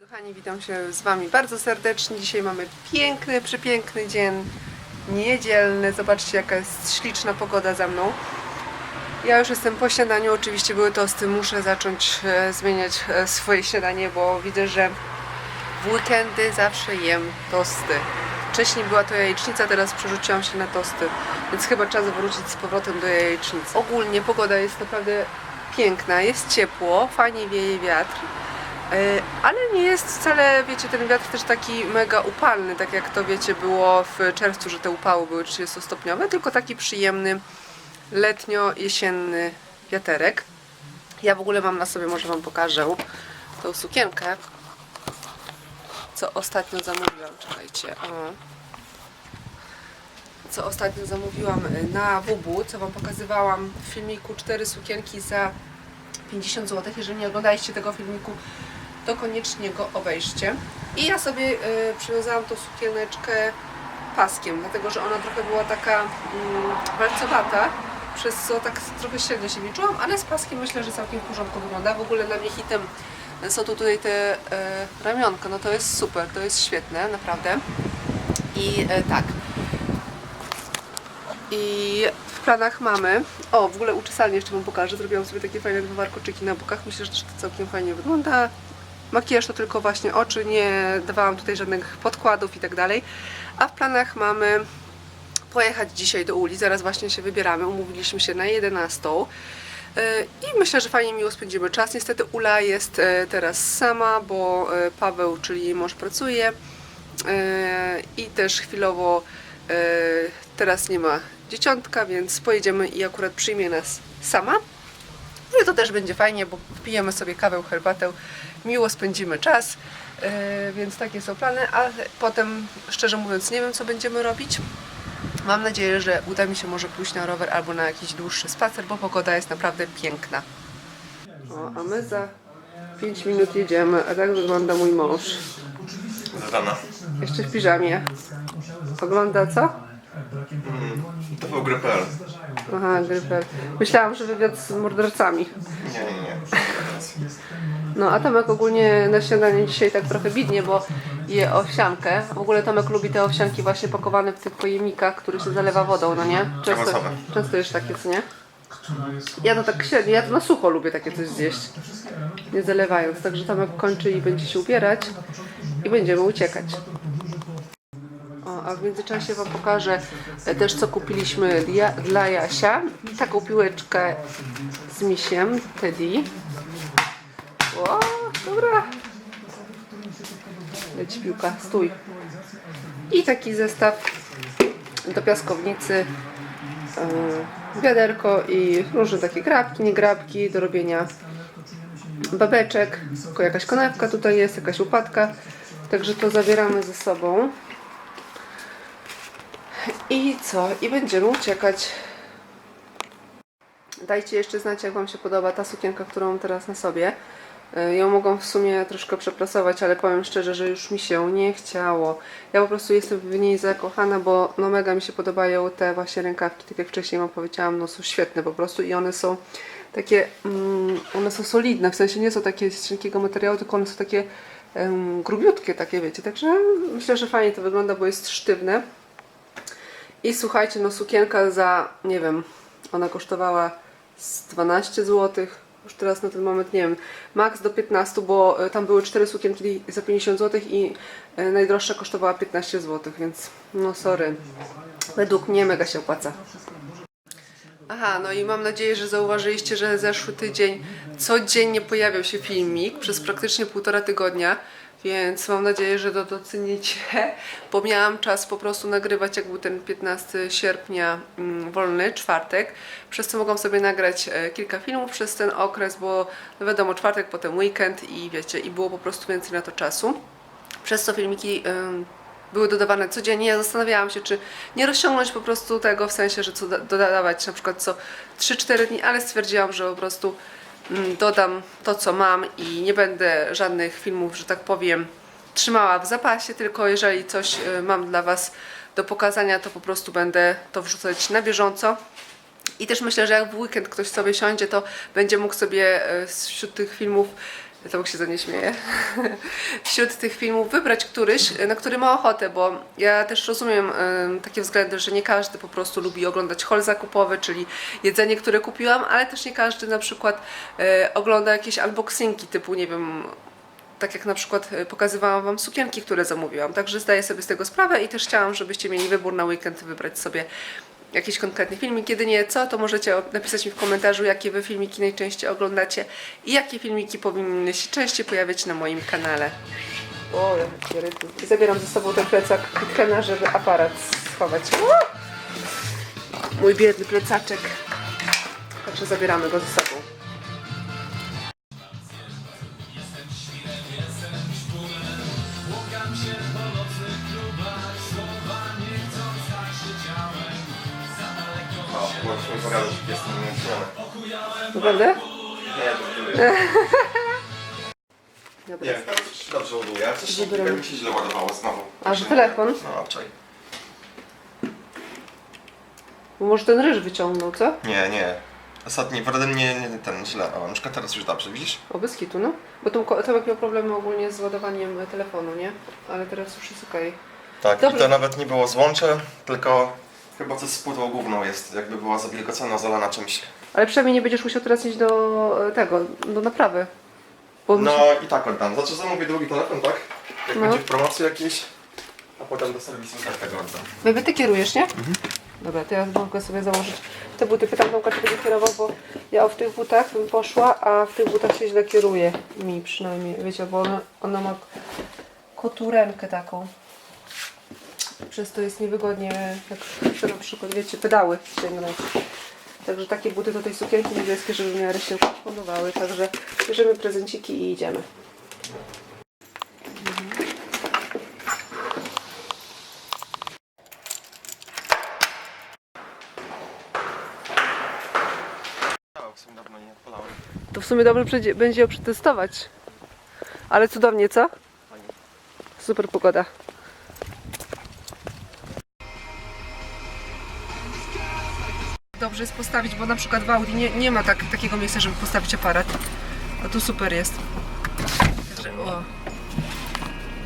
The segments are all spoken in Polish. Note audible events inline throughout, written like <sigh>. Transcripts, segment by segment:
Kochani, witam się z Wami bardzo serdecznie. Dzisiaj mamy piękny, przepiękny dzień niedzielny. Zobaczcie, jaka jest śliczna pogoda za mną. Ja już jestem po śniadaniu, oczywiście były tosty. Muszę zacząć e, zmieniać e, swoje śniadanie, bo widzę, że w weekendy zawsze jem tosty. Wcześniej była to jajecznica, teraz przerzuciłam się na tosty, więc chyba czas wrócić z powrotem do jajecznicy. Ogólnie pogoda jest naprawdę piękna, jest ciepło, fajnie wieje wiatr. E, Ale nie jest wcale, wiecie, ten wiatr też taki mega upalny, tak jak to wiecie było w czerwcu, że te upały były 30-stopniowe, tylko taki przyjemny letnio-jesienny wiaterek. Ja w ogóle mam na sobie, może Wam pokażę, tą sukienkę, co ostatnio zamówiłam, czekajcie, o. Co ostatnio zamówiłam y, na WB, co Wam pokazywałam w filmiku, cztery sukienki za 50 zł. Jeżeli nie oglądaliście tego filmiku, to koniecznie go obejrzcie. I ja sobie y, przywiązałam tą sukieneczkę paskiem, dlatego że ona trochę była taka mm, walcowata, przez co tak trochę średnio się czułam, ale z paskiem myślę, że całkiem w porządku wygląda. W ogóle dla mnie hitem są tu tutaj te y, ramionka, no to jest super, to jest świetne, naprawdę. I y, tak, i w planach mamy. O, w ogóle uczesanie jeszcze Wam pokażę. Zrobiłam sobie takie fajne dwa warkoczyki na bokach. Myślę, że to całkiem fajnie wygląda. Makijaż to tylko właśnie oczy, nie dawałam tutaj żadnych podkładów i tak dalej. A w planach mamy pojechać dzisiaj do Uli. Zaraz właśnie się wybieramy. Umówiliśmy się na 11. Yy, I myślę, że fajnie miło spędzimy czas. Niestety Ula jest e, teraz sama, bo e, Paweł, czyli jej mąż pracuje. I też chwilowo teraz nie ma dzieciątka, więc pojedziemy i akurat przyjmie nas sama. No i to też będzie fajnie, bo pijemy sobie kawę, herbatę, miło spędzimy czas, e, więc takie są plany, ale potem, szczerze mówiąc, nie wiem, co będziemy robić. Mam nadzieję, że uda mi się może pójść na rower albo na jakiś dłuższy spacer, bo pogoda jest naprawdę piękna. O, a my za 5 minut jedziemy, a tak wygląda mój mąż. Z rana. Jeszcze w piżamie. Ogląda co? To był gry.pl. Aha, grypel. Myślałam, że wywiad z mordercami. Nie, nie, nie. No, a Tomek ogólnie na śniadanie dzisiaj tak trochę bidnie, bo je owsiankę. W ogóle Tomek lubi te owsianki właśnie pakowane w tych pojemnikach, które się zalewa wodą, no nie? Często, Awansowe. często jest takie, co nie? Ja to tak średnio, ja to na sucho lubię takie coś zjeść. Nie zalewając, także Tomek kończy i będzie się ubierać i będziemy uciekać. O, a w międzyczasie Wam pokażę e, też, co kupiliśmy dla, Jasia. Taką piłeczkę z misiem Teddy. O, dobra. Leci piłka, stój. I taki zestaw do piaskownicy. Yy, wiaderko i różne takie grabki, nie grabki do robienia babeczek. Tylko jakaś konewka tutaj jest, jakaś łopatka. Także to zabieramy ze sobą. I co? I będziemy uciekać. Dajcie jeszcze znać, jak Wam się podoba ta sukienka, którą mam teraz na sobie. Y, Ją mogą w sumie troszkę przeprasować, ale powiem szczerze, że już mi się nie chciało. Ja po prostu jestem w niej zakochana, bo no mega mi się podobają te właśnie rękawki, tak jak wcześniej Wam powiedziałam, no są świetne po prostu i one są takie, mm, one są solidne, w sensie nie są takie z cienkiego materiału, tylko one są takie um, grubiutkie takie, wiecie, także myślę, że fajnie to wygląda, bo jest sztywne. I słuchajcie, no sukienka za, nie wiem, ona kosztowała z 12 zł. Już teraz na ten moment nie wiem, max do 15, bo e, tam były cztery sukienki za 50 zł i e, najdroższa kosztowała 15 zł, więc no sorry. Według mnie mega się opłaca. Aha, no i mam nadzieję, że zauważyliście, że zeszły tydzień codziennie pojawiał się filmik przez praktycznie półtora tygodnia, więc mam nadzieję, że to docenicie, <laughs> bo miałam czas po prostu nagrywać, jak był ten 15 sierpnia mm, wolny, czwartek, przez co mogłam sobie nagrać e, kilka filmów przez ten okres, bo wiadomo, czwartek, potem weekend i wiecie, i było po prostu więcej na to czasu. Przez co filmiki ym, były dodawane codziennie. Ja zastanawiałam się, czy nie rozciągnąć po prostu tego w sensie, że co da- dodawać na przykład co 3-4 dni, ale stwierdziłam, że po prostu dodam to, co mam i nie będę żadnych filmów, że tak powiem, trzymała w zapasie, tylko jeżeli coś y, mam dla Was do pokazania, to po prostu będę to wrzucać na bieżąco. I też myślę, że jak w weekend ktoś sobie siądzie, to będzie mógł sobie e, wśród tych filmów Tomek się za nie śmieje. <laughs> Wśród tych filmów wybrać któryś, na który ma ochotę, bo ja też rozumiem em, takie względy, że nie każdy po prostu lubi oglądać hol zakupowy, czyli jedzenie, które kupiłam, ale też nie każdy na przykład e, ogląda jakieś unboxingi typu, nie wiem, tak jak na przykład e, pokazywałam Wam sukienki, które zamówiłam. Także zdaję sobie z tego sprawę i też chciałam, żebyście mieli wybór na weekend, wybrać sobie jakiś konkretny filmik. Kiedy nie co, to możecie napisać mi w komentarzu, jakie Wy filmiki najczęściej oglądacie i jakie filmiki powinny się częściej pojawiać na moim kanale. O, ryty. I zabieram ze sobą ten plecak Kitkena, żeby aparat schować. O! Mój biedny plecaczek. Także zabieramy go ze sobą. Pokazać, jak jestem umięśniony. Naprawdę? Nie, to nie. <laughs> Dobra. Nie, dobrze ładuje. Coś Wybieram. mi się źle ładowało znowu. A, że telefon? No. Bo może ten ryż wyciągnął, co? Nie, nie. Ostatni, prawda nie, nie ten źle. O, na przykład teraz już dobrze, widzisz? O, bez kitu, no. Bo tu Tomek miał problemy ogólnie z ładowaniem e, telefonu, nie? Ale teraz już jest okej. Tak, Dobra. i to nawet nie było złącze, tylko chyba coś z płytą główną jest, jakby była zawilgocona, zalana czymś. Ale przynajmniej nie będziesz musiał teraz iść do e, tego, do naprawy. Bo No musi- i tak oddam. Znaczy zamówię drugi telefon, tak? Jak No. będzie w promocji jakiejś, a potem do serwisu kartę go oddam. Baby, ty kierujesz, nie? Mhm. Dobra, to ja mogę sobie założyć te buty. Pytam Tomka, czy będzie kierował, bo ja w tych butach bym poszła, a w tych butach się źle kieruje. Mi przynajmniej, wiecie, bo ona, ona ma koturenkę taką. Przez to jest niewygodnie, jak chcę na przykład, wiecie, pedały ściągnąć. Także takie buty do tej sukienki niebieskie, żeby w miarę się komponowały. Także bierzemy prezenciki i idziemy. To w sumie dobrze będzie ją przetestować. Ale cudownie, co? Super pogoda. Dobrze jest postawić, bo na przykład w Audi nie, nie ma tak, takiego miejsca, żeby postawić aparat. A tu super jest. Także, o.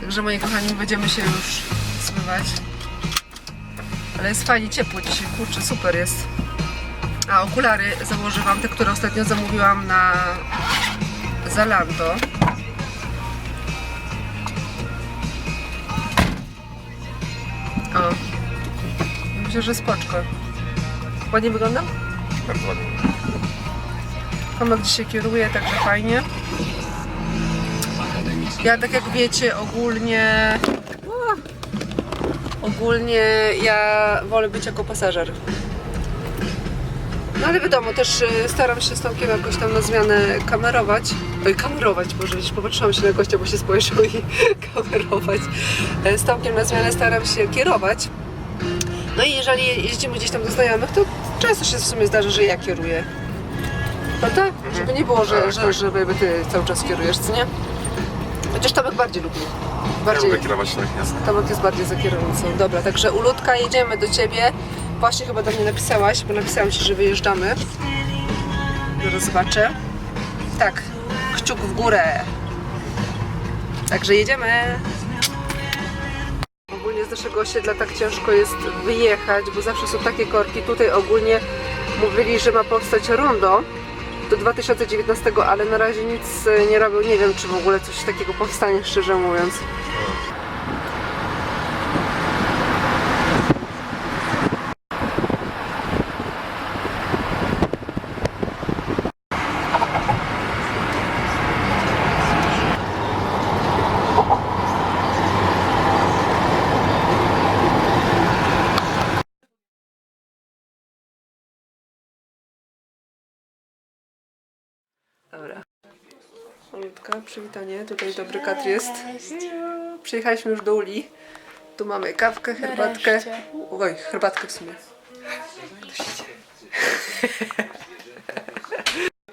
Także moi kochani, będziemy się już zmywać. Ale jest fajnie ciepło dzisiaj, kurczę, super jest. A okulary założyłam, te, które ostatnio zamówiłam na Zalando. O. Myślę, że spoczko. Ładnie wyglądam? Bardzo ładnie. Tomek dzisiaj kieruje, także fajnie. Ja tak jak wiecie, ogólnie... Ogólnie ja wolę być jako pasażer. No ale wiadomo, też y, staram się z Tomkiem jakoś tam na zmianę kamerować. Oj, kamerować, Boże, już popatrzyłam się na gościa, bo się spojrzał i <laughs> kamerować. E, Z Tomkiem na zmianę staram się kierować. No i jeżeli jeździmy gdzieś tam do znajomych, to często się w sumie zdarza, że ja kieruję. Prawda? Żeby nie było, że, Tak, że, tak. że baby, ty cały czas kierujesz, co nie? Chociaż Tomek bardziej lubi. Ja Bardziej, lubię kierować tak jasne. Tomek jest bardziej za kierownicą. Dobra, także Ulutka, jedziemy do Ciebie. Właśnie chyba do mnie napisałaś, bo napisałam Ci, że wyjeżdżamy. Zaraz zobaczę. Tak, kciuk w górę. Także jedziemy. Z naszego osiedla tak ciężko jest wyjechać, bo zawsze są takie korki. Tutaj ogólnie mówili, że ma powstać rondo do 2019, ale na razie nic e, nie robią. Nie wiem, czy w ogóle coś takiego powstanie, szczerze mówiąc. Dobra. Malutka, przywitanie. Tutaj dobry kadr jest. Przyjechaliśmy już do Uli. Tu mamy kawkę, herbatkę. Oj, herbatkę w sumie.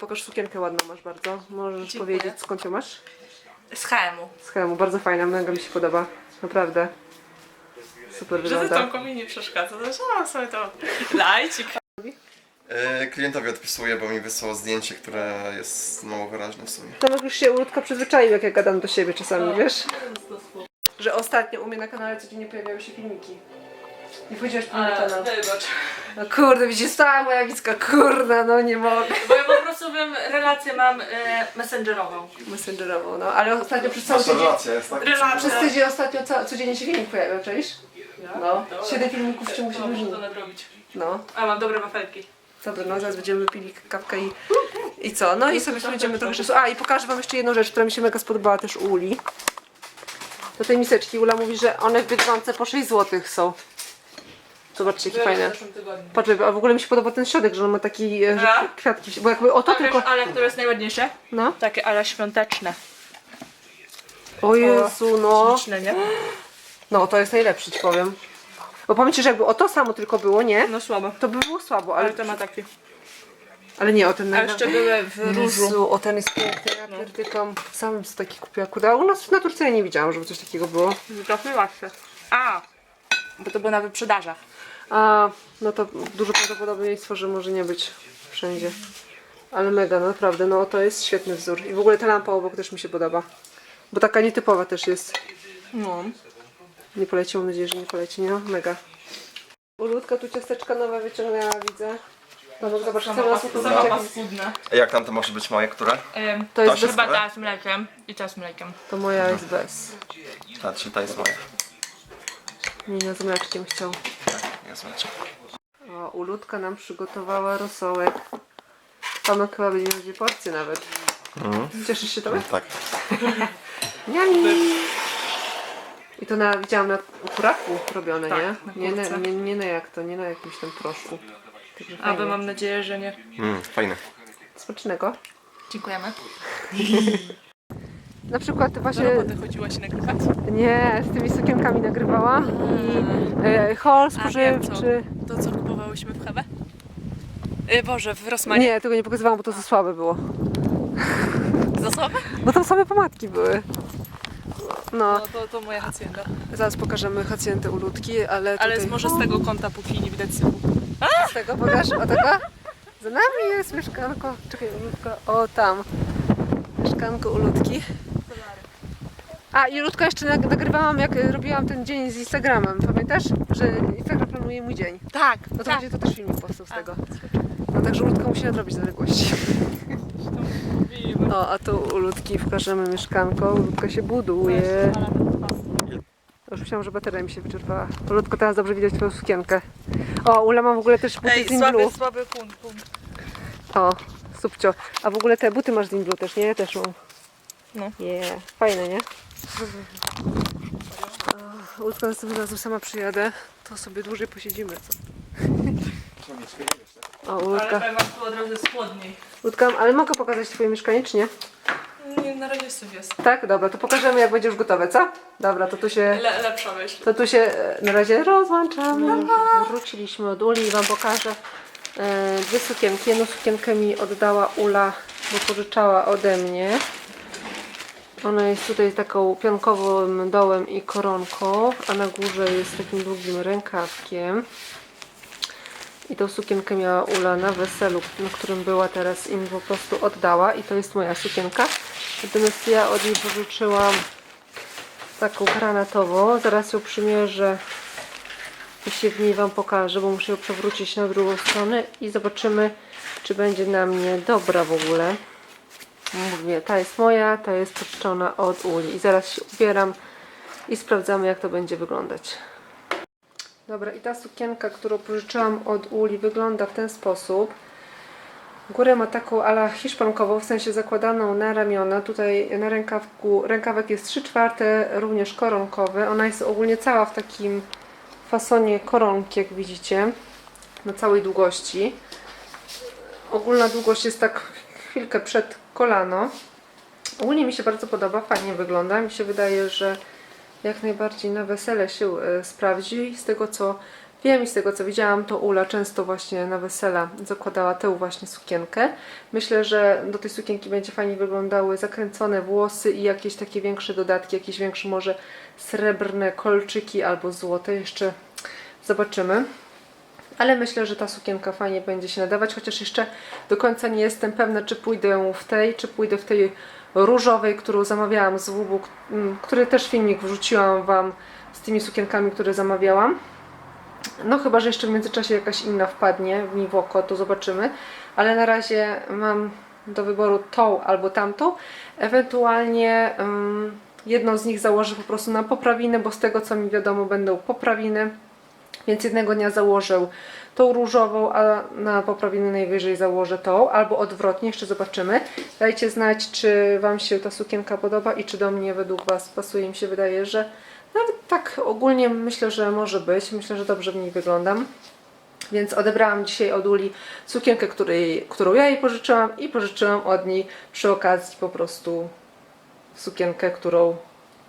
Pokaż sukienkę ładną masz bardzo. Możesz Dziękuję. powiedzieć skąd ją masz? Z HM-u. Z Helmu. Bardzo fajna, mega mi się podoba. Naprawdę. Super Że wygląda. Tomko mi nie przeszkadza, to że mam sobie to lajcik. Yy, klientowi odpisuję, bo mi wysłał zdjęcie, które jest mało wyraźne w sumie. Tomek już się Uludka przyzwyczaił, jak ja gadam do siebie czasami, wiesz? Że ostatnio u mnie na kanale codziennie pojawiały się filmiki. Nie powiedziałeś po mój kanał. wybacz. No kurde, widzisz, stała moja Wicka, kurde, no nie mogę. Bo ja po prostu wiem, relację mam e, messengerową. Messengerową, no, ale ostatnio przez cały Nasza tydzień, relacja jest tak? Relacja. przez tydzień ostatnio ca- codziennie się filmik pojawia, czaisz? No, siedem filmików w ciągu To 7 muszę dni. to nadrobić. No, A mam dobre wafelki. Dobra, no zaraz będziemy pili kawkę i, i co? No i sobie będziemy trochę czasu. A i pokażę wam jeszcze jedną rzecz, która mi się mega spodobała też u Uli. Do tej miseczki Ula mówi, że one w Biedronce po 6 zł są. Zobaczcie, jakie Byłem fajne. w zeszłym tygodniu. Patrz, a w ogóle mi się podoba ten środek, że on ma taki, e, że A? kwiatki, bo jakby o to tylko... ale które jest najładniejsze? No. Takie ale świąteczne. O Jezu, no. Śliczne, nie? No, to jest najlepszy, ci powiem. Bo powiem ci, że jakby o to samo tylko było, nie? No słabo. To by było słabo, ale, Ale to ma taki. ale nie, o ten A jeszcze były w różu. Jezu, o ten jest piękny, ja pierdykam. Sam bym sobie taki kupiła. Kuda. U nas na Turcji ja nie widziałam, żeby coś takiego było. Trafiłaś się. A! Bo to było na wyprzedażach. A, no to duże prawdopodobieństwo, że może nie być wszędzie. Ale mega, naprawdę, no to jest świetny wzór. I w ogóle ta lampa obok też mi się podoba. Bo taka nietypowa też jest. No. Nie poleci, mam nadzieję, że nie poleci, nie? Mega. Uludka tu ciasteczka nowe wyciągnęła, widzę. No zobacz, Sama jak... paskudne. A jak tam to może być moje, które? Ym, To jest bez... Chyba ta z mlekiem i ta z mlekiem. To moja jest bez. A, czy ta jest moja? Nie, nie z mleczkiem chciał. Tak, jest moja. O, Uludka nam przygotowała rosołek. Tomek chyba będzie miał dwie porcje nawet. Cieszysz się Tomek? Tak. <laughs> Niami. I to na, widziałam na kuraku robione, Tak, nie? na Nie na, kurce. nie, nie na jak to, nie na jakimś tam proszku. Także Aby fajnie. mam nadzieję, że nie. Mm, fajny. Smacznego. Dziękujemy. <laughs> Na przykład Do właśnie... roboty chodziłaś nagrywać? Nie, z tymi sukienkami nagrywała. I e, hol A wiem co. spożywczy. To co kupowałyśmy w Hebe? Boże, w Rosmanie. Nie, tego nie pokazywałam, bo to za słabe było. Za słabe? Bo tam same pomadki były. No, No to, to moja hacienda. zaraz pokażemy hacjentę uludki, ale tutaj... Ale z, może z tego kąta, póki nie widać sypu. Z tego pokaż, o tego? Za nami jest mieszkanko, czekaj, uludka, o tam. Mieszkanko uludki. A i Ludka jeszcze nag- nagrywałam, jak y, robiłam ten dzień z Instagramem. Pamiętasz? Że Instagram planuje mój dzień. Tak, No to będzie to też filmik powstał z tego. No także Ludka musi nadrobić zaległości. O, a tu u Ludki pokażemy mieszkanko. Ludka się buduje. Już myślałam, że bateria mi się wyczerpała. Ludko, teraz dobrze widać twoją sukienkę. O, Ula ma w ogóle też buty Ej, z słaby, słaby punkt, punkt. O, subcio. A w ogóle te buty masz z Inblu też, nie? Ja też mam. No. Nie, fajne, nie? O, Ludka, następnym razem sama przyjadę, to sobie dłużej posiedzimy, co? O, Ale powiem wam tu od razu jest chłodniej. Ludka, ale mogę pokazać twoje mieszkanie, czy nie? Nie, na razie syf jest. Tak? Dobra, to pokażemy jak będzie już gotowe, co? Dobra, to tu się... Le, lepsza myśl. To tu się e, na razie rozłączamy. Już wróciliśmy od Uli i Wam pokażę e, dwie sukienki. Jedną sukienkę mi oddała Ula, bo pożyczała ode mnie. Ona jest tutaj taką pionkowym dołem i koronką, a na górze jest takim długim rękawkiem. I tą sukienkę miała Ula na weselu, na którym była teraz im po prostu oddała i to jest moja sukienka. Natomiast ja od niej pożyczyłam taką granatową. Zaraz ją przymierzę i się w niej Wam pokażę, bo muszę ją przewrócić na drugą stronę i zobaczymy, czy będzie na mnie dobra w ogóle. Mówię, ta jest moja, ta jest pożyczona od Uli i zaraz się ubieram i sprawdzamy, jak to będzie wyglądać. Dobra, i ta sukienka, którą pożyczyłam od Uli, wygląda w ten sposób. Górę ma taką ala hiszpankową, w sensie zakładaną na ramiona. Tutaj na rękawku, rękawek jest 3 czwarte, również koronkowy. Ona jest ogólnie cała w takim fasonie koronki, jak widzicie, na całej długości. Ogólna długość jest tak chwilkę przed kolano. Ogólnie mi się bardzo podoba, fajnie wygląda. Mi się wydaje, że jak najbardziej na wesele się e, sprawdzi. Z tego co wiem i z tego co widziałam, to Ula często właśnie na wesela zakładała tę właśnie sukienkę. Myślę, że do tej sukienki będzie fajnie wyglądały zakręcone włosy i jakieś takie większe dodatki, jakieś większe może srebrne kolczyki albo złote. Jeszcze zobaczymy. Ale myślę, że ta sukienka fajnie będzie się nadawać, chociaż jeszcze do końca nie jestem pewna, czy pójdę w tej, czy pójdę w tej różowej, którą zamawiałam z WB, który też filmik wrzuciłam Wam z tymi sukienkami, które zamawiałam. No chyba, że jeszcze w międzyczasie jakaś inna wpadnie mi w oko, to zobaczymy. Ale na razie mam do wyboru tą albo tamtą. Ewentualnie ym, jedną z nich założę po prostu na poprawinę, bo z tego co mi wiadomo będą poprawiny. Więc jednego dnia założę tą różową, a na poprawiny najwyżej założę tą, albo odwrotnie, jeszcze zobaczymy. Dajcie znać, czy Wam się ta sukienka podoba i czy do mnie według Was pasuje. Mi się wydaje, że nawet tak ogólnie myślę, że może być. Myślę, że dobrze w niej wyglądam. Więc odebrałam dzisiaj od Uli sukienkę, której, którą ja jej pożyczyłam i pożyczyłam od niej przy okazji po prostu sukienkę, którą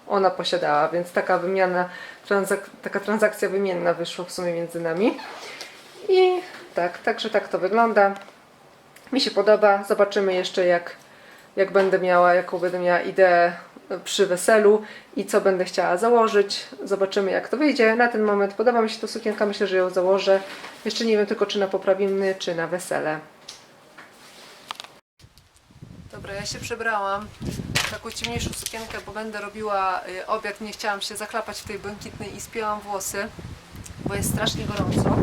ona posiadała, więc taka wymiana, transak taka transakcja wymienna wyszła w sumie między nami. I tak, także tak to wygląda. Mi się podoba. Zobaczymy jeszcze jak, jak będę miała, jaką będę miała ideę przy weselu i co będę chciała założyć. Zobaczymy jak to wyjdzie. Na ten moment podoba mi się ta sukienka, myślę, że ją założę. Jeszcze nie wiem tylko czy na poprawiny, czy na wesele. Dobra, ja się przebrałam w taką ciemniejszą sukienkę, bo będę robiła y, obiad. Nie chciałam się zaklapać w tej błękitnej i spięłam włosy, bo jest strasznie gorąco.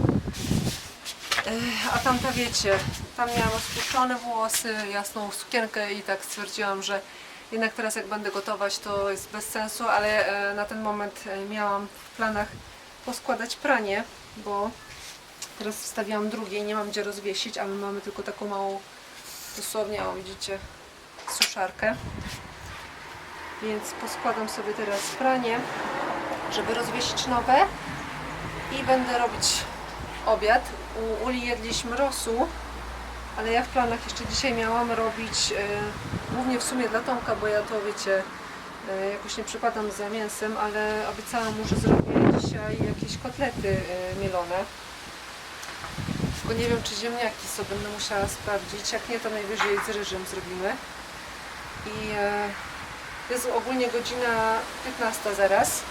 A tamta wiecie, tam miałam rozpuszczone włosy, jasną sukienkę i tak stwierdziłam, że jednak teraz jak będę gotować to jest bez sensu, ale e, na ten moment e, miałam w planach poskładać pranie, bo teraz wstawiłam drugie i nie mam gdzie rozwiesić, a my mamy tylko taką małą, dosłownie, o widzicie, suszarkę. Więc poskładam sobie teraz pranie, żeby rozwiesić nowe i będę robić obiad. U Uli jedliśmy rosół, ale ja w planach jeszcze dzisiaj miałam robić, e, głównie w sumie dla Tomka, bo ja to wiecie, e, jakoś nie przypadam za mięsem, ale obiecałam mu, że zrobię dzisiaj jakieś kotlety e, mielone. Tylko nie wiem, czy ziemniaki sobie będę musiała sprawdzić. Jak nie, to najwyżej z ryżem zrobimy. I e, jest ogólnie godzina 15 zaraz.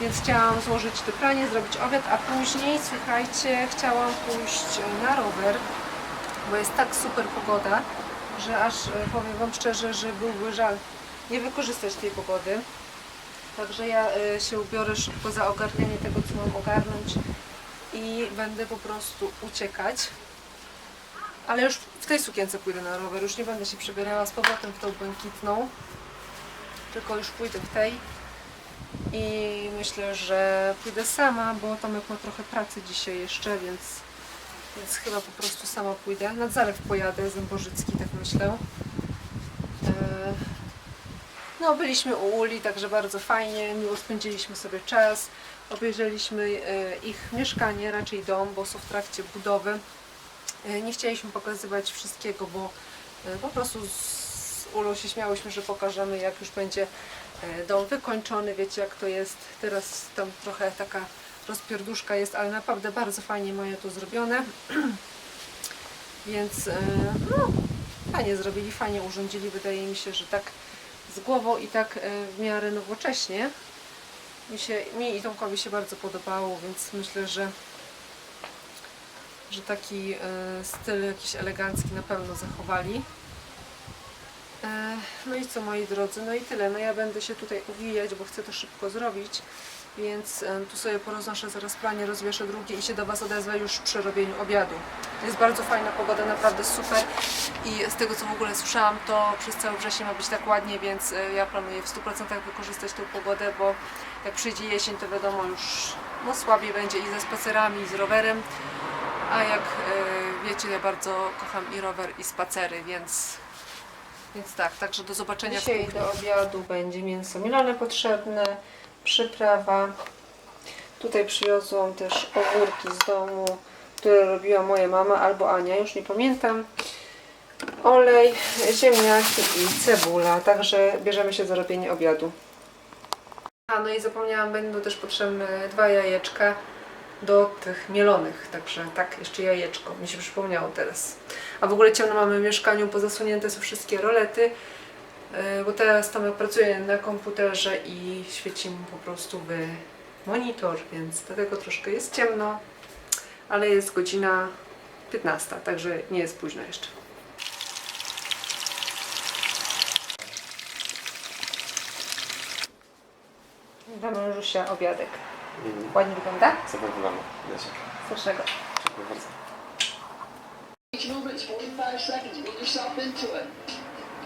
Więc chciałam złożyć to pranie, zrobić obiad, a później, słuchajcie, chciałam pójść na rower, bo jest tak super pogoda, że aż e, powiem Wam szczerze, że byłby żal nie wykorzystać tej pogody. Także ja e, się ubiorę szybko za ogarnianie tego, co mam ogarnąć i będę po prostu uciekać. Ale już w tej sukience pójdę na rower, już nie będę się przebierała z powrotem w tą błękitną, tylko już pójdę w tej. I myślę, że pójdę sama, bo Tomek ma trochę pracy dzisiaj jeszcze, więc, więc chyba po prostu sama pójdę. Nad zalew pojadę, Zębożycki, tak myślę. E, No, byliśmy u Uli, także bardzo fajnie, miło spędziliśmy sobie czas. Obejrzeliśmy e, ich mieszkanie, raczej dom, bo są w trakcie budowy. E, Nie chcieliśmy pokazywać wszystkiego, bo e, po prostu z Ulą się śmiałyśmy, że pokażemy jak już będzie e, dom wykończony, wiecie jak to jest. Teraz tam trochę taka rozpierduszka jest, ale naprawdę bardzo fajnie mają to zrobione. <clears throat> Więc no, fajnie zrobili, fajnie urządzili. Wydaje mi się, że tak z głową i tak w miarę nowocześnie. Mi, się, mi i Tomkowi się bardzo podobało, więc myślę, że że taki e, styl jakiś elegancki na pewno zachowali. E, No i co moi drodzy, no i tyle. No ja będę się tutaj uwijać, bo chcę to szybko zrobić, więc e, tu sobie poroznoszę zaraz planie, rozwieszę drugie i się do Was odezwę już przy robieniu obiadu. Jest bardzo fajna pogoda, naprawdę super i z tego co w ogóle słyszałam, to przez cały wrzesień ma być tak ładnie, więc ja planuję w 100% wykorzystać tę pogodę, bo jak przyjdzie jesień, to wiadomo już no, słabiej będzie i ze spacerami, i z rowerem. A jak e, wiecie, ja bardzo kocham i rower, i spacery, więc, więc tak, także do zobaczenia Dzisiaj do obiadu będzie mięso mielone potrzebne, przyprawa. Tutaj przywiozłam też ogórki z domu, które robiła moja mama albo Ania, już nie pamiętam. Olej, ziemniaki i cebula, także bierzemy się za robienie obiadu. A no i zapomniałam, będą też potrzebne dwa jajeczka do tych mielonych, także tak, jeszcze jajeczko, mi się przypomniało teraz. A w ogóle ciemno mamy w mieszkaniu, pozasunięte są wszystkie rolety, yy, bo teraz Tomek pracuje na komputerze i świeci mu po prostu w monitor, więc dlatego troszkę jest ciemno. ale jest godzina 15, także nie jest późno jeszcze. Damy Żusia obiadek. Ładnie wygląda? Zadowolony. Wiecie. Strasznego. Dziękuję bardzo. Each movement's 45 seconds. Put yourself into it.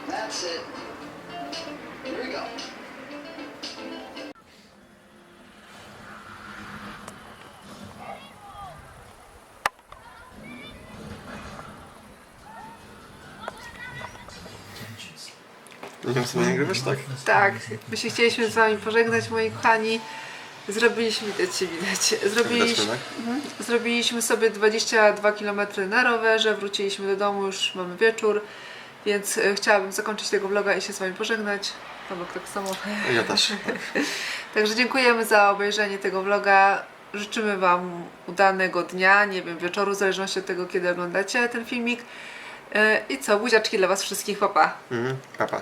That's it. Here we go. Nie wiem, sobie nagrywasz, tak? Tak, my się chcieliśmy z Wami pożegnać, moi kochani. Zrobiliśmy, widać się widać, zrobiliśmy, mhm. zrobiliśmy sobie 22 km na rowerze, wróciliśmy do domu, już mamy wieczór, więc e, chciałabym zakończyć tego vloga i się z Wami pożegnać. Tomek tak samo. Ja też. Tak. <laughs> Także dziękujemy za obejrzenie tego vloga. Życzymy Wam udanego dnia, nie wiem, wieczoru, w zależności od tego, kiedy oglądacie ten filmik. E, I co, buziaczki dla Was wszystkich, papa. Mhm. Papa.